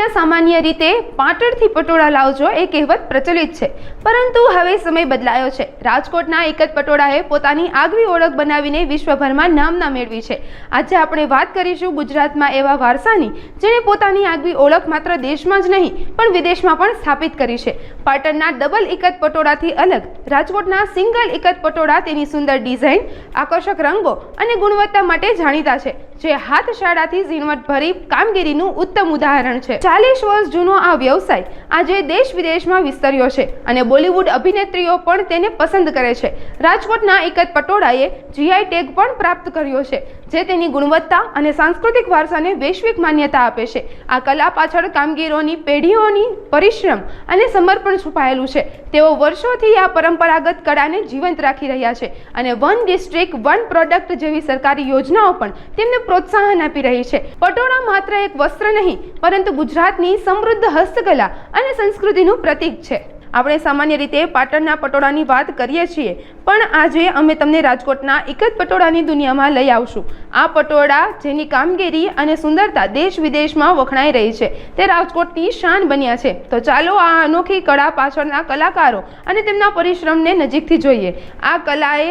અહીંયા સામાન્ય રીતે પાટણથી પટોળા લાવજો એ કહેવત પ્રચલિત છે. પરંતુ હવે સમય બદલાયો છે. રાજકોટના એક જ પટોળાએ પોતાની આગવી ઓળખ બનાવીને વિશ્વભરમાં નામના મેળવી છે. આજે આપણે વાત કરીશું ગુજરાતમાં એવા વારસાની જેણે પોતાની આગવી ઓળખ માત્ર દેશમાં જ નહીં, પણ વિદેશમાં પણ સ્થાપિત કરી છે. પાટણના ડબલ એકદ પટોળાથી અલગ, રાજકોટના સિંગલ એકદ પટોળા તેની સુંદર ડિઝાઇન, આકર્ષક રંગો અને ગુણવત્તા માટે જાણીતા છે, જે હાથશાળાથી ઝીણવટભરી કામગીરીનું ઉત્તમ ઉદાહરણ છે. ચાલીસ વર્ષ જૂનો આ વ્યવસાય આજે દેશ વિદેશમાં વિસ્તર્યો છે અને બોલિવૂડ અભિનેત્રીઓ પણ તેને પસંદ કરે છે. રાજકોટના એક જ પટોળાએ જીઆઈ ટેગ પણ પ્રાપ્ત કર્યો છે, જે તેની ગુણવત્તા અને સાંસ્કૃતિક વારસાને વૈશ્વિક માન્યતા આપે છે. આ કલા પાછળ કામગીરોની પેઢીઓની પરિશ્રમ અને સમર્પણ છુપાયેલું છે. તેઓ વર્ષોથી આ પરંપરાગત કળાને જીવંત રાખી રહ્યા છે અને વન ડિસ્ટ્રિક્ટ, વન પ્રોડક્ટ જેવી સરકારી યોજનાઓ પણ તેમને પ્રોત્સાહન આપી રહી છે. પટોળા માત્ર એક વસ્ત્ર નહીં, પરંતુ ગુજરાતની સમૃદ્ધ હસ્તકલા અને સંસ્કૃતિનું પ્રતીક છે. આપણે સામાન્ય રીતે પાટણના પટોળાની વાત કરીએ છીએ, પણ આજે અમે તમને રાજકોટના એક જ પટોળાની દુનિયામાં લઈ આવશું. આ પટોળા જેની કામગીરી અને સુંદરતા દેશ વિદેશમાં વખણાઈ રહી છે. તે રાજકોટની શાન બન્યા છે. તો ચાલો આ અનોખી કળા પાછળના કલાકારો અને તેમના પરિશ્રમને નજીકથી જોઈએ. આ કલાએ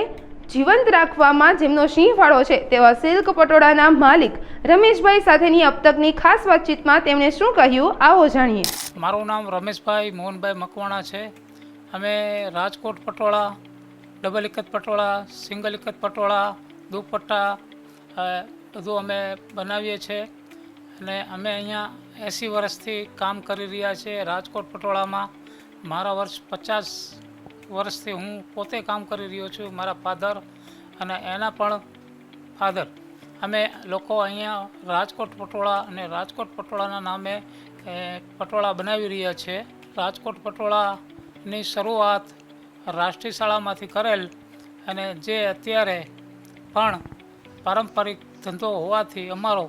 જીવંત રાખવામાં જેમનો સિંહ ફાળો છે, તેવા સિલ્ક પટોળાના માલિક રમેશભાઈ સાથેની અપતકની ખાસ વાતચીતમાં તેમણે શું કહ્યું, આવો જાણીએ. મારું નામ રમેશભાઈ મોહનભાઈ મકવાણા છે. અમે રાજકોટ પટોળા, ડબલ એક પટોળા, સિંગલ એક પટોળા, દુપટ્ટા બધું અમે બનાવીએ છીએ અને અમે અહીંયા એંસી વર્ષથી કામ કરી રહ્યા છીએ રાજકોટ પટોળામાં. મારા વર્ષ પચાસ વર્ષથી હું પોતે કામ કરી રહ્યો છું, મારા ફાધર અને એના પણ ફાધર અમે લોકો અહીંયા રાજકોટ પટોળા અને રાજકોટ પટોળાના નામે પટોળા બનાવી રહ્યા છે. રાજકોટ પટોળાની શરૂઆત રાષ્ટ્રીય શાળામાંથી કરેલ અને જે અત્યારે પણ પારંપરિક ધંધો હોવાથી અમારો,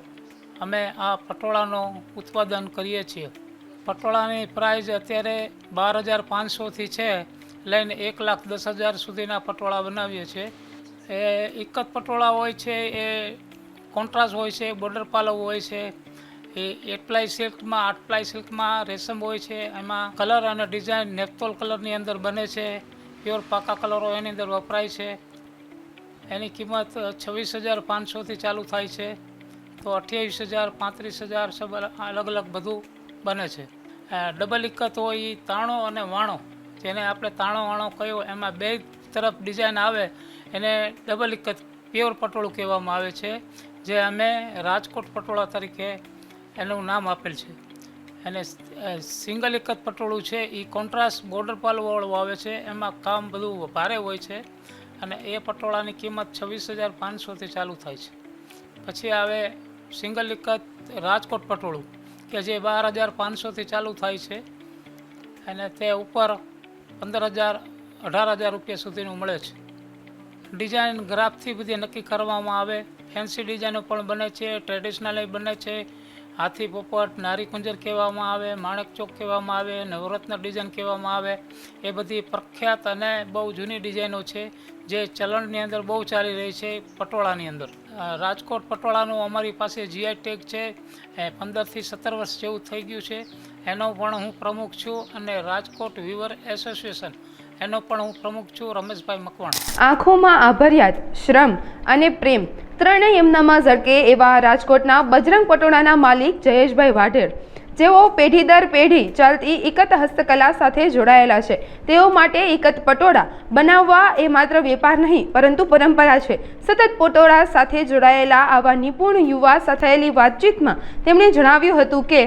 અમે આ પટોળાનું ઉત્પાદન કરીએ છીએ. પટોળાની પ્રાઇઝ અત્યારે બાર હજાર પાંચસોથી છે. લઈને એક લાખ દસ હજાર સુધીના પટોળા બનાવીએ છીએ. એ એક જ પટોળા હોય છે, એ કોન્ટ્રાસ્ટ હોય છે, બોર્ડર પાલવ હોય છે, એ એટપ્લાય સિલ્કમાં, આઠ પ્લાય સિલ્કમાં રેશમ હોય છે, એમાં કલર અને ડિઝાઇન નેપ્તોલ કલરની અંદર બને છે, પ્યોર પાકા કલરો એની અંદર વપરાય છે. એની કિંમત છવ્વીસ હજાર પાંચસોથી ચાલુ થાય છે, તો અઠ્યાવીસ હજાર, પાંત્રીસ હજાર, સબ અલગ અલગ બધું બને છે. ડબલ ઇક્કત હોય એ તાણો અને વાણો. જેને આપણે તાણો વાણો કયો, એમાં બે તરફ ડિઝાઇન આવે, એને ડબલ એક પ્યોર પટોળું કહેવામાં આવે છે, જે અમે રાજકોટ પટોળા તરીકે એનું નામ આપેલ છે. અને સિંગલ એક જ પટોળું છે એ કોન્ટ્રાસ્ટ બોર્ડર પાલવાળું આવે છે, એમાં કામ બધું ભારે હોય છે, અને એ પટોળાની કિંમત છવ્વીસ હજાર પાંચસોથી ચાલુ થાય છે. પછી આવે સિંગલ એક રાજકોટ પટોળું, કે જે બાર હજાર પાંચસોથી ચાલુ થાય છે, અને તે ઉપર પંદર હજાર, અઢાર હજાર રૂપિયા સુધીનું મળે છે. ડિઝાઇન ગ્રાફથી બધી નક્કી કરવામાં આવે. ફેન્સી ડિઝાઇનો પણ બને છે, ટ્રેડિશનલ બને છે. હાથી પોપટ, નારી કુંજર કહેવામાં આવે, માણેક ચોક કહેવામાં આવે, નવરત્ન ડિઝાઇન કહેવામાં આવે. એ બધી પ્રખ્યાત અને બહુ જૂની ડિઝાઇનો છે, જે ચલણની અંદર બહુ ચાલી રહી છે, પટોળાની અંદર. રાજકોટ પટોળાનું અમારી પાસે જીઆઈ ટેગ છે. પંદરથી સત્તર વર્ષ જેવું થઈ ગયું છે. એનો પણ હું પ્રમુખ છું અને રાજકોટ વિવર એસોસિએશન એનો પણ હું પ્રમુખ છું, રમેશભાઈ મકવાણા. આંખોમાં આભર્યાત, શ્રમ અને પ્રેમ ત્રણેય એમનામાં ઝળકે એવા રાજકોટના બજરંગ પટોળાના માલિક જયેશભાઈ વાઢેર. જેઓ પેઢી દર પેઢી ચાલતી એકત હસ્તકલા સાથે જોડાયેલા છે. તેઓ માટે એકત પટોળા બનાવવા એ માત્ર વેપાર નહીં, પરંતુ પરંપરા છે. સતત પટોળા સાથે જોડાયેલા આવા નિપુણ યુવા સાથેલી વાતચીતમાં તેમણે જણાવ્યું હતું કે,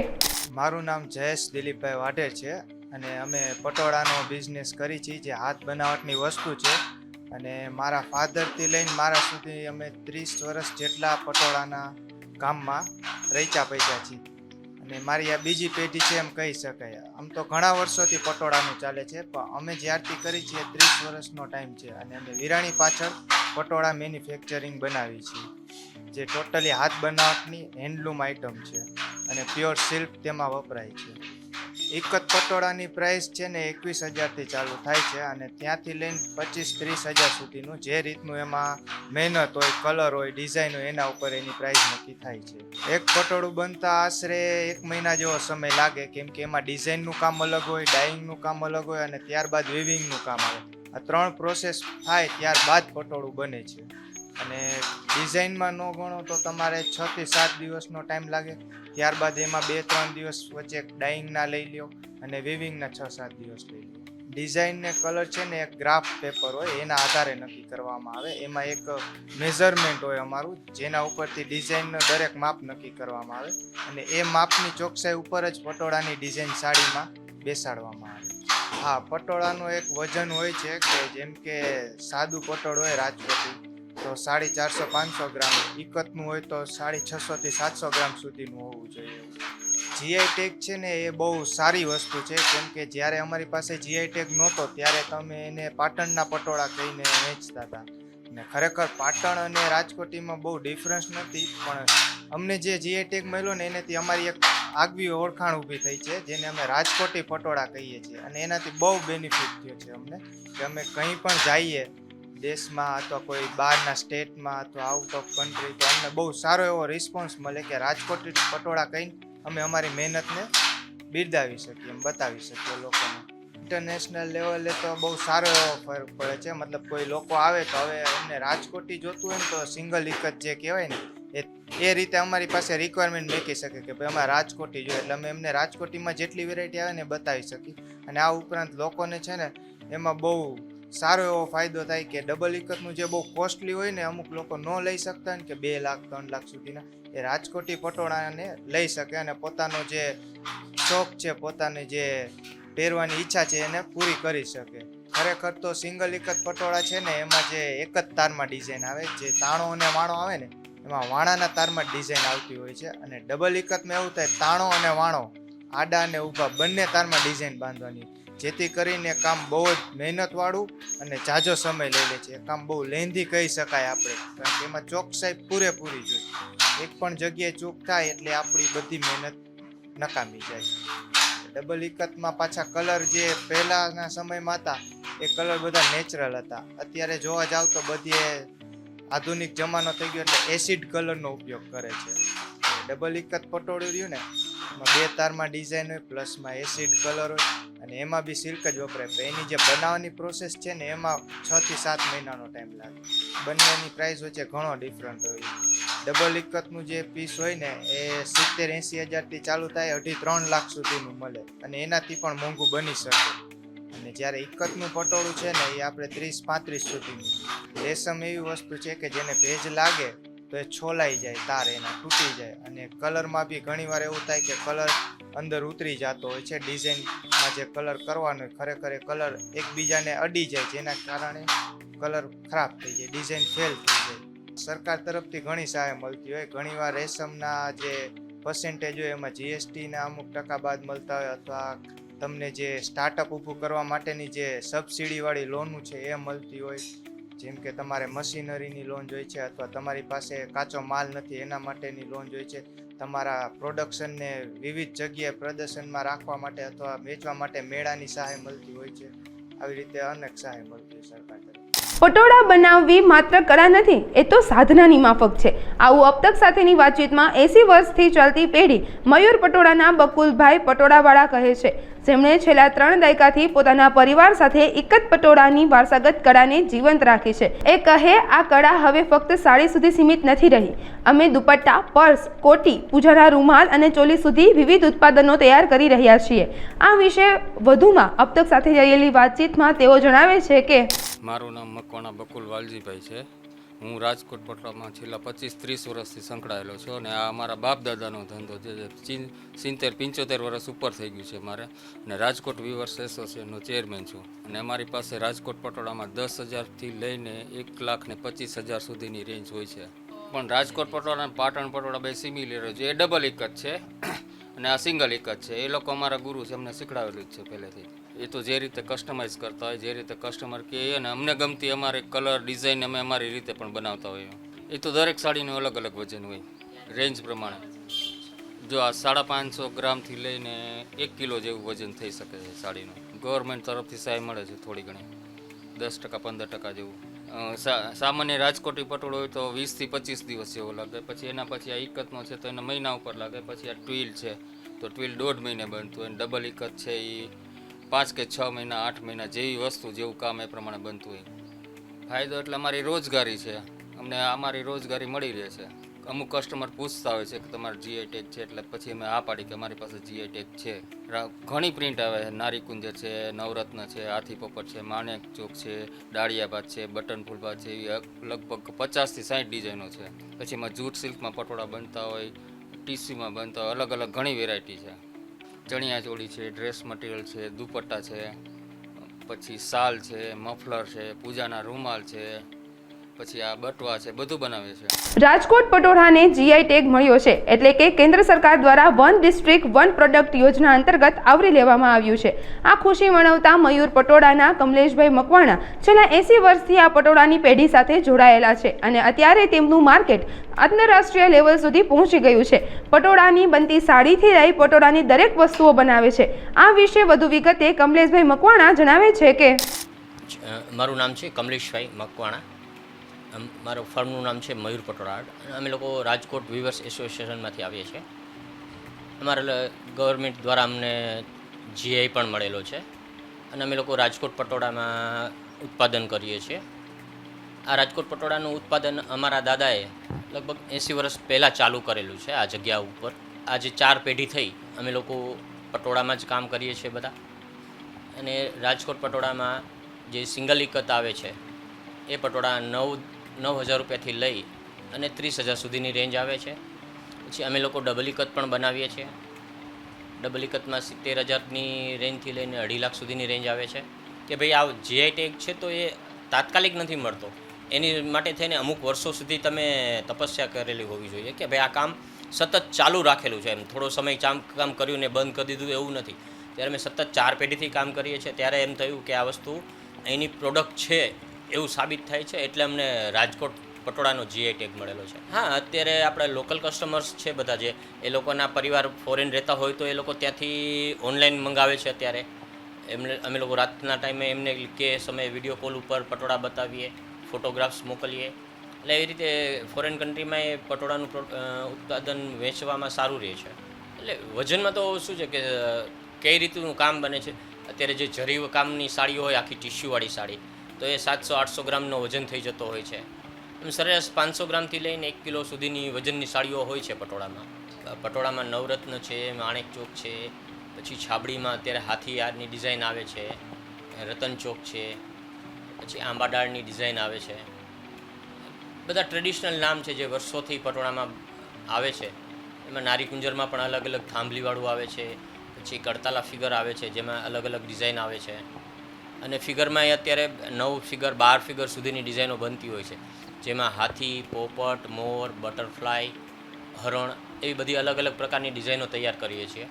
મારું નામ જયેશ દિલીપભાઈ વાટે છે અને અમે પટોળાનો બિઝનેસ કરી છીએ, જે હાથ બનાવટની વસ્તુ છે. અને મારા ફાધરથી લઈને મારા સુધી અમે ત્રીસ વર્ષ જેટલા પટોળાના કામમાં રહીચા પૈસા છીએ. અને મારી આ બીજી પેઢી છે એમ કહી શકાય. આમ તો ઘણા વર્ષોથી પટોળાનું ચાલે છે, પણ અમે જ્યારથી કરી છીએ ત્રીસ વર્ષનો ટાઈમ છે અને અમે વિરાણી પાછળ પટોળા મેન્યુફેક્ચરિંગ બનાવી છે જે ટોટલી હાથ બનાવટની હેન્ડલૂમ આઇટમ છે અને પ્યોર સિલ્ક તેમાં વપરાય છે. એક જ પટોળાની પ્રાઇસ છે ને એકવીસ હજારથી ચાલુ થાય છે અને ત્યાંથી લઈને પચીસ ત્રીસ હજાર સુધીનું જે રીતનું એમાં મહેનત હોય કલર હોય ડિઝાઇન હોય, એના ઉપર એની પ્રાઇસ નક્કી થાય છે. એક પટોળું બનતા આશરે એક મહિના જેવો સમય લાગે, કેમ કે એમાં ડિઝાઇનનું કામ અલગ હોય ડાઈંગનું કામ અલગ હોય અને ત્યારબાદ વિવિંગનું કામ આવે. આ ત્રણ પ્રોસેસ થાય ત્યારબાદ પટોળું બને છે. અને ડિઝાઇનમાં ન ગણો તો તમારે છ થી સાત દિવસનો ટાઈમ લાગે. ત્યારબાદ એમાં બે ત્રણ દિવસ વચ્ચે ડાઇંગના લઈ લ્યો અને વિવિંગના છ સાત દિવસ લઈ લ્યો. ડિઝાઇન ને કલર છે ને એક ગ્રાફ પેપર હોય, એના આધારે નક્કી કરવામાં આવે. એમાં એક મેઝરમેન્ટ હોય અમારું, જેના ઉપરથી ડિઝાઇનનો દરેક માપ નક્કી કરવામાં આવે અને એ માપની ચોકસાઈ ઉપર જ પટોળાની ડિઝાઇન સાડીમાં બેસાડવામાં આવે. હા, પટોળાનું એક વજન હોય છે કે જેમ કે સાદું પટોળ હોય, રાજકોટી તો સાડી ચારસો, પાંચસો ગ્રામ. ઇકતનું હોય તો સાડી છસો થી સાતસો ગ્રામ સુધીનું હોવું જોઈએ. જીઆઈ ટેગ છે ને, એ બહુ સારી વસ્તુ છે. કેમ કે જ્યારે અમારી પાસે જીઆઈ ટેગ નહોતો, ત્યારે તમે એને પાટણના પટોળા કહીને વેચતા હતા. ને ખરેખર પાટણ અને રાજકોટીમાં બહુ ડિફરન્સ નથી, પણ અમને જે જીઆઈ ટેગ મળ્યો ને, એનાથી અમારી એક આગવી ઓળખાણ ઊભી થઈ છે, જેને અમે રાજકોટી પટોળા કહીએ છીએ. અને એનાથી બહુ બેનિફિટ થયો છે અમને, કે અમે કંઈ પણ જઈએ દેશમાં અથવા કોઈ બહારના સ્ટેટમાં અથવા આઉટ ઓફ કન્ટ્રી તો અમને બહુ સારો એવો રિસ્પોન્સ મળે કે રાજકોટ પટોળા કહીને અમે અમારી મહેનતને બિરદાવી શકીએ એમ બતાવી શકીએ લોકોને. ઇન્ટરનેશનલ લેવલે તો બહુ સારો એવો ફરક પડે છે. મતલબ કોઈ લોકો આવે તો હવે એમને રાજકોટી જોતું હોય ને તો સિંગલ એક જ જે કહેવાય ને, એ એ રીતે અમારી પાસે રિક્વાયરમેન્ટ મેકી શકે કે ભાઈ અમારે રાજકોટી જોઈએ. એટલે અમે એમને રાજકોટીમાં જેટલી વેરાયટી આવે ને બતાવી શકીએ. અને આ ઉપરાંત લોકોને છે ને, એમાં બહુ સારો એવો ફાયદો થાય કે ડબલ ઇકતનું જે બહુ કોસ્ટલી હોય ને અમુક લોકો ન લઈ શકતા ને કે બે લાખ, ત્રણ લાખ સુધીના, એ રાજકોટી પટોળાને લઈ શકે અને પોતાનો જે શોખ છે, પોતાની જે પહેરવાની ઈચ્છા છે, એને પૂરી કરી શકે. ખરેખર તો સિંગલ એક જ પટોળા છે ને, એમાં જે એક જ તારમાં ડિઝાઇન આવે, જે તાણો અને વાણો આવે ને, એમાં વાણાના તારમાં ડિઝાઇન આવતી હોય છે અને ડબલ એકતમાં એવું થાય, તાણો અને વાણો, આડા અને ઊભા, બંને તારમાં ડિઝાઇન બાંધવાની. જેથી કરીને કામ બહુ જ મહેનતવાળું અને જાજો સમય લઈ લે છે. કામ બહુ લેન્ધી કહી શકાય આપણે. કારણ કે એમાં ચોકસાઈ પૂરેપૂરી જોઈએ. એક પણ જગ્યાએ ચૂક થાય એટલે આપણી બધી મહેનત નકામી જાય. ડબલ ઇકતમાં પાછા કલર જે પહેલાંના સમયમાં હતા, એ કલર બધા નેચરલ હતા. અત્યારે જોવા જાવ તો બધે આધુનિક જમાનો થઈ ગયો એટલે એસિડ કલરનો ઉપયોગ કરે છે. ડબલ ઇકત પટોળું રહ્યું ને બે તારમાં ડિઝાઇન હોય પ્લસમાં એસિડ કલર હોય, અને એમાં બી સિલ્ક જ વપરાય. પણ એની જે બનાવવાની પ્રોસેસ છે ને, એમાં છ થી સાત મહિનાનો ટાઈમ લાગે. બંનેની પ્રાઇસ વચ્ચે ઘણો ડિફરન્ટ હોય. ડબલ ઇકતનું જે પીસ હોય ને, એ સિત્તેર એંસી હજારથી ચાલુ થાય, અઢી ત્રણ લાખ સુધીનું મળે. અને એનાથી પણ મોંઘું બની શકે. અને જ્યારે ઇકતનું પટોળું છે ને, એ આપણે ત્રીસ પાંત્રીસ સુધીનું. રેશમ એવી વસ્તુ છે કે જેને ભેજ લાગે તો એ છોલાઈ જાય, તાર એના તૂટી જાય. અને કલરમાં બી ઘણીવાર એવું થાય કે કલર અંદર ઉતરી જતો હોય છે, ડિઝાઇનમાં જે કલર કરવાનો ખરેખર એ કલર એકબીજાને અડી જાય, જેના કારણે કલર ખરાબ થઈ જાય, ડિઝાઇન ફેલ થઈ જાય. સરકાર તરફથી ઘણી સહાય મળતી હોય. ઘણીવાર રેશમના જે પર્સેન્ટેજ હોય, એમાં જીએસટીના અમુક ટકા બાદ મળતા હોય અથવા તમને જે સ્ટાર્ટઅપ ઊભું કરવા માટેની જે સબસિડીવાળી લોનું છે, એ મળતી હોય. જેમ કે તમારે મશીનરીની લોન જોઈ છે અથવા તમારી પાસે કાચો માલ નથી, એના માટેની લોન જોઈ છે. તમારા પ્રોડક્શનને વિવિધ જગ્યાએ પ્રદર્શનમાં રાખવા માટે અથવા વેચવા માટે મેળાની સહાય મળતી હોય છે. આવી રીતે અનેક સહાય મળતી હોય સરકાર પટોળા બનાવવી માત્ર કળા નથી, એ તો સાધનાની માફક છે. આવું અપતક સાથેની વાતચીતમાં એસી વર્ષથી ચાલતી પેઢી મયુર પટોળાના બકુલભાઈ પટોળાવાળા કહે છે. જેમણે છેલ્લા ત્રણ દાયકાથી પોતાના પરિવાર સાથે એક જ પટોળાની વારસાગત કળાને જીવંત રાખી છે. એ કહે, આ કળા હવે ફક્ત સાડી સુધી સીમિત નથી રહી. અમે દુપટ્ટા, પર્સ, કોટી, પૂજાના રૂમાલ અને ચોલી સુધી વિવિધ ઉત્પાદનો તૈયાર કરી રહ્યા છીએ. આ વિશે વધુમાં અપતક સાથે થયેલી વાતચીતમાં તેઓ જણાવે છે કે મારું નામ મકવાણા બકુલ વાલજીભાઈ છે. હું રાજકોટ પટોળામાં છેલ્લા પચીસ ત્રીસ વર્ષથી સંકળાયેલો છું અને આ અમારા બાપ દાદાનો ધંધો છે સિત્તેર, પંચોતેર વર્ષ ઉપર થઈ ગયું છે મારે અને રાજકોટ વિવર્સ એસોસિએશનનો ચેરમેન છું અને અમારી પાસે રાજકોટ પટોળામાં દસ હજારથી લઈને એક લાખ ને પચીસ હજાર સુધીની રેન્જ હોય છે. પણ રાજકોટ પટોળા અને પાટણ પટોળા બે સિમિલર છે. એ ડબલ એક જ છે અને આ સિંગલ એક જ છે. એ લોકો અમારા ગુરુ છે અમને શીખડાવેલું જ છે પહેલેથી. એ તો જે રીતે કસ્ટમાઇઝ કરતા હોય, જે રીતે કસ્ટમર કહે અને અમને ગમતી અમારે કલર ડિઝાઇન અમે અમારી રીતે પણ બનાવતા હોઈએ. એ તો દરેક સાડીનું અલગ અલગ વજન હોય રેન્જ પ્રમાણે. જો આ સાડા પાંચસો ગ્રામથી લઈને એક કિલો જેવું વજન થઈ શકે છે સાડીનું. ગવર્મેન્ટ તરફથી સહાય મળે છે થોડી ઘણી. દસ ટકા, પંદર ટકા જેવું. સામાન્ય રાજકોટી પટોળો હોય તો વીસથી પચીસ દિવસ જેવો લાગે. પછી એના પછી આ ઇકતનો છે તો એના મહિના ઉપર લાગે. પછી આ ટ્વીલ છે તો ટ્વીલ દોઢ મહિને બનતું હોય ડબલ ઇકત છે એ પાંચ કે છ મહિના, આઠ મહિના જેવી વસ્તુ, જેવું કામ એ પ્રમાણે બનતું હોય. ફાયદો એટલે અમારી રોજગારી છે. અમને અમારી રોજગારી મળી રહે છે. અમુક કસ્ટમર પૂછતા હોય છે કે તમારે જીઆઈ ટેગ છે એટલે પછી અમે આ પાડી કે અમારી પાસે જીઆઈ ટેગ છે. ઘણી પ્રિન્ટ આવે. છે નારીકુંજર છે, નવરત્ન છે હાથી પોપટ છે, માણેક ચોક છે, દાળિયાભાત છે, બટન ફૂલભાત છે, એવી લગભગ પચાસથી સાઠ ડિઝાઇનો છે. પછી એમાં જૂટ સિલ્કમાં પટોળા બનતા હોય ટીસીમાં બનતા હોય અલગ અલગ ઘણી વેરાયટી છે. ચણિયા ચોળી છે ડ્રેસ મટીરિયલ છે, દુપટ્ટા છે, પછી શાલ છે મફલર છે, પૂજાના રૂમાલ છે પછી આ બટવા છે બધું બનાવે છે. રાજકોટ પટોળાને જીઆઈ ટેગ મળ્યો છે એટલે કે કેન્દ્ર સરકાર દ્વારા વન ડિસ્ટ્રિક્ટ વન પ્રોડક્ટ યોજના અંતર્ગત આવરી લેવામાં આવ્યું છે. આ ખુશી મનાવતા મયુર પટોળાના કમલેશભાઈ મકવાણા છેલ્લા એંસી વર્ષથી આ પટોળાની પેઢી સાથે જોડાયેલા છે અને અત્યારે તેમનું માર્કેટ આંતરરાષ્ટ્રીય લેવલ સુધી પહોંચી ગયું છે. પટોળાની બનતી સાડીથી લઈ પટોળાની દરેક વસ્તુઓ બનાવે છે. આ વિશે વધુ વિગતે કમલેશભાઈ મકવાણા જણાવે છે કે મારું નામ છે કમલેશભાઈ મકવાણા. મારું ફર્મનું નામ છે મયુર પટોળાડ. અને અમે લોકો રાજકોટ વિવર્સ એસોસિએશનમાંથી આવીએ છીએ. અમારા ગવર્મેન્ટ દ્વારા અમને જીઆઈ પણ મળેલો છે. અને અમે લોકો રાજકોટ પટોળામાં ઉત્પાદન કરીએ છીએ. આ રાજકોટ પટોળાનું ઉત્પાદન અમારા દાદાએ લગભગ એંસી વર્ષ પહેલાં ચાલુ કરેલું છે, આ જગ્યા ઉપર. આજે ચાર પેઢી થઈ, અમે લોકો પટોળામાં જ કામ કરીએ છીએ બધા. અને રાજકોટ પટોળામાં જે સિંગલ ઇકત આવે છે, એ પટોળા નવ નવ હજાર રૂપિયાથી લઈ અને ત્રીસ હજાર સુધીની રેન્જ આવે છે. પછી અમે લોકો ડબલ ઇકત પણ બનાવીએ છીએ. ડબલ ઇકતમાં સિત્તેર હજારની રેન્જથી લઈને અઢી લાખ સુધીની રેન્જ આવે છે. કે ભાઈ આ જીઆઈ ટેગ છે તો એ તાત્કાલિક નથી મળતો. એની માટે થઈને અમુક વર્ષો સુધી તમે તપસ્યા કરેલી હોવી જોઈએ કે ભાઈ આ કામ સતત ચાલુ રાખેલું છે એમ. થોડો સમય ચામ કામ કર્યું ને બંધ કરી દીધું એવું નથી. ત્યારે અમે સતત ચાર પેઢીથી કામ કરીએ છીએ. ત્યારે એમ થયું કે આ વસ્તુ એની પ્રોડક્ટ છે એવું સાબિત થાય છે? એટલે અમને રાજકોટ પટોળાનો જીઆઈ ટેગ મળેલો છે. હા, અત્યારે આપણે લોકલ કસ્ટમર્સ છે બધા જે, એ લોકોના પરિવાર ફોરેન રહેતા હોય તો એ લોકો ત્યાંથી ઓનલાઈન મંગાવે છે અત્યારે. એમને, અમે લોકો રાતના ટાઈમે એમને કે સમયે વીડિયો કોલ ઉપર પટોળા બતાવીએ ફોટોગ્રાફ્સ મોકલીએ. એટલે એવી રીતે ફોરેન કન્ટ્રીમાં એ પટોળાનું ઉત્પાદન વેચવામાં સારું રહે છે. એટલે વજનમાં તો શું છે કે કઈ રીતનું કામ બને છે? અત્યારે જે જરી કામની સાડીઓ હોય, આખી ટીસ્યુવાળી સાડી તો એ સાતસો, આઠસો ગ્રામનો વજન થઈ જતો હોય છે. એમ સરેરાશ પાંચસો ગ્રામથી લઈને એક કિલો સુધીની વજનની સાડીઓ હોય છે પટોળામાં. પટોળામાં નવરત્ન છે, માણેક ચોક છે, પછી છાબડીમાં અત્યારે હાથીયારની ડિઝાઇન આવે છે, રતન ચોક છે, પછી આંબાડાળની ડિઝાઇન આવે છે. બધા ટ્રેડિશનલ નામ છે જે વર્ષોથી પટોળામાં આવે છે. એમાં નારી કુંજરમાં પણ અલગ અલગ થાંભલીવાળું આવે છે, પછી કડતાલા ફિગર આવે છે, જેમાં અલગ અલગ ડિઝાઇન આવે છે. અને ફિગરમાં અત્યારે નવ ફિગર, બાર ફિગર સુધીની ડિઝાઇનો બનતી હોય છે. જેમાં હાથી, પોપટ, મોર, બટરફ્લાય, હરણ એવી બધી અલગ અલગ પ્રકારની ડિઝાઇનો તૈયાર કરીએ છીએ.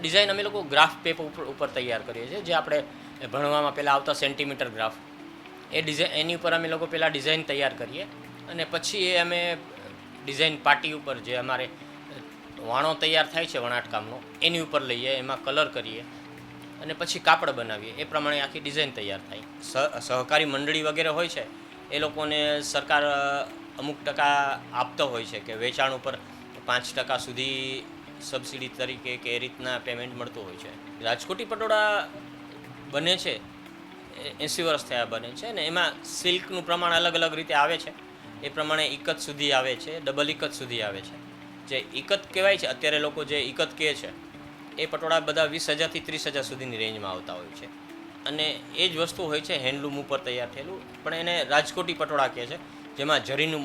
ડિઝાઇન અમે લોકો ગ્રાફ પેપર ઉપર ઉપર તૈયાર કરીએ છીએ, જે આપણે ભણવામાં પહેલાં આવતા સેન્ટીમીટર ગ્રાફ. એ ડિઝાઇન, એની ઉપર અમે લોકો પહેલાં ડિઝાઇન તૈયાર કરીએ અને પછી એ અમે ડિઝાઇન પાટી ઉપર જે અમારે વાણો તૈયાર થાય છે વણાટકામનો, એની ઉપર લઈએ, એમાં કલર કરીએ. અને પછી કાપડ બનાવીએ. એ પ્રમાણે આખી ડિઝાઇન તૈયાર થાય. સહકારી મંડળી વગેરે હોય છે, એ લોકોને સરકાર અમુક ટકા આપતો હોય છે કે વેચાણ ઉપર પાંચ ટકા સુધી સબસિડી તરીકે કે એ રીતના પેમેન્ટ મળતું હોય છે. રાજકોટી પટોળા બને છે એંસી વર્ષ થયા બને છે ને એમાં સિલ્કનું પ્રમાણ અલગ અલગ રીતે આવે છે. એ પ્રમાણે ઇકત સુધી આવે છે ડબલ ઇકત સુધી આવે છે. જે ઇકત કહેવાય છે, અત્યારે લોકો જે ઇકત કહે છે એ પટોળા બધા વીસ હજારથી ત્રીસ હજાર સુધીની રેન્જમાં આવતા હોય છે. અને એ જ વસ્તુ હોય છે હેન્ડલૂમ ઉપર તૈયાર થયેલું. પણ એને રાજકોટી પટોળા કહે છે, જેમાં જરીનું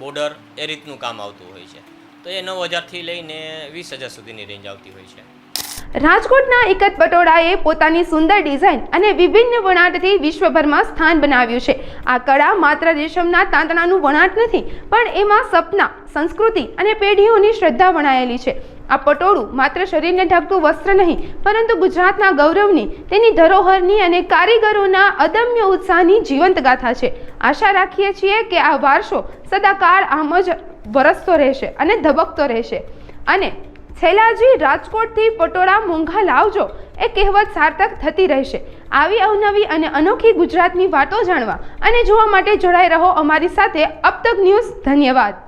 બોર્ડર એ રીતનું કામ આવતું હોય છે. તો એ નવ હજારથી લઈને વીસ હજાર સુધીની રેન્જ આવતી હોય છે. રાજકોટના એકત પટોળાએ પોતાની સુંદર ડિઝાઇન અને વિભિન્ન વણાટથી વિશ્વભરમાં સ્થાન બનાવ્યું છે. આ કળા માત્ર રેશમના તાંતણાનું વણાટ નથી, પણ એમાં સપના સંસ્કૃતિ અને પેઢીઓની શ્રદ્ધા વણાયેલી છે. આ પટોળું માત્ર શરીરને ઢાંકતું વસ્ત્ર નહીં, પરંતુ ગુજરાતના ગૌરવની, તેની ધરોહરની અને કારીગરોના અદમ્ય ઉત્સાહની જીવંત ગાથા છે. આશા રાખીએ છીએ કે આ વારસો સદાકાળ આમ જ વરસતો રહેશે અને ધબકતો રહેશે. અને છેલ્લાજી રાજકોટથી પટોળા મોંઘા લાવજો, એ કહેવત સાર્થક થતી રહેશે. આવી અવનવી અને અનોખી ગુજરાતની વાતો જાણવા અને જોવા માટે જોડાઈ રહો અમારી સાથે અપતક ન્યૂઝ. ધન્યવાદ.